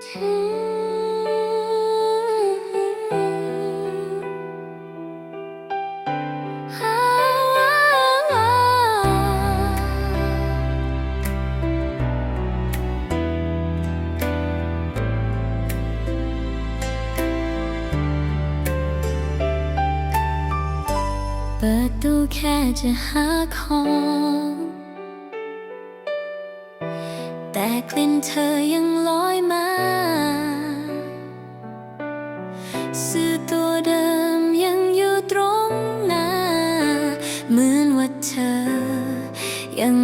ปิดตูแค่จะหาของ แต่กลิ่นเธอยังลอย เหมือนว่าเธอยัง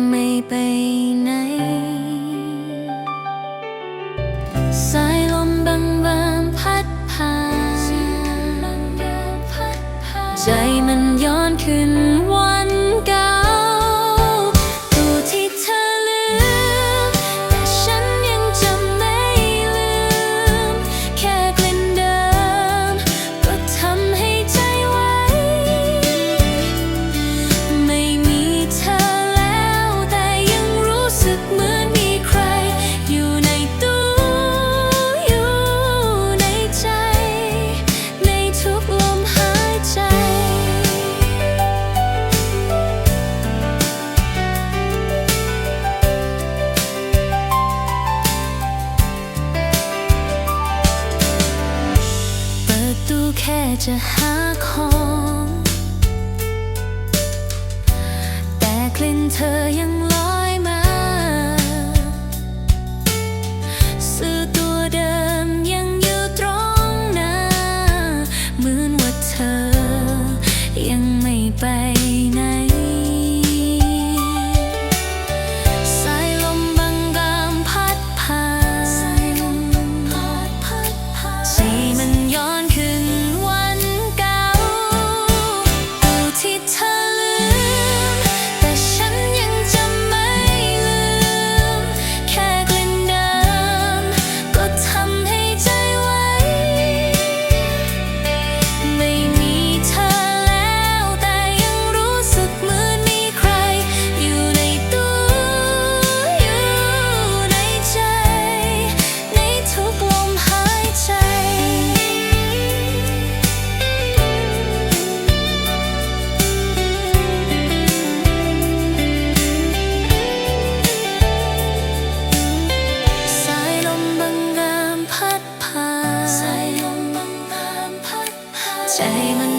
จะหาของ แต่กลิ่นเธอยัง sang